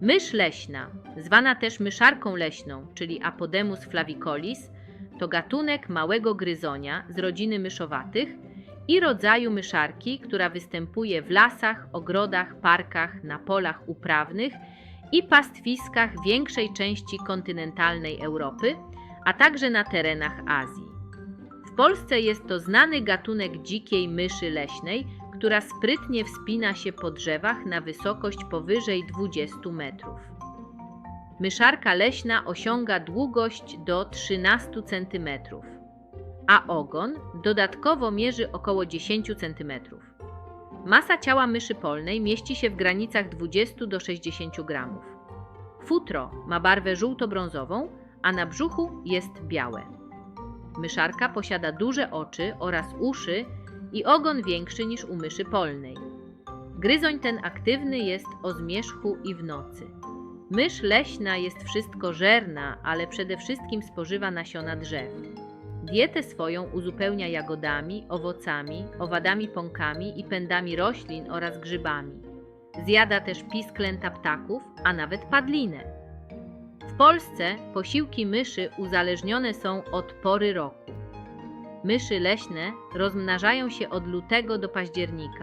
Mysz leśna, zwana też myszarką leśną, czyli Apodemus flavicolis, to gatunek małego gryzonia z rodziny myszowatych i rodzaju myszarki, która występuje w lasach, ogrodach, parkach, na polach uprawnych i pastwiskach większej części kontynentalnej Europy, a także na terenach Azji. W Polsce jest to znany gatunek dzikiej myszy leśnej, która sprytnie wspina się po drzewach na wysokość powyżej 20 metrów. Myszarka leśna osiąga długość do 13 cm, a ogon dodatkowo mierzy około 10 cm. Masa ciała myszy polnej mieści się w granicach 20 do 60 gramów. Futro ma barwę żółto-brązową, a na brzuchu jest białe. Myszarka posiada duże oczy oraz uszy i ogon większy niż u myszy polnej. Gryzoń ten aktywny jest o zmierzchu i w nocy. Mysz leśna jest wszystkożerna, ale przede wszystkim spożywa nasiona drzew. Dietę swoją uzupełnia jagodami, owocami, owadami pąkami i pędami roślin oraz grzybami. Zjada też pisklęta ptaków, a nawet padlinę. W Polsce posiłki myszy uzależnione są od pory roku. Myszy leśne rozmnażają się od lutego do października.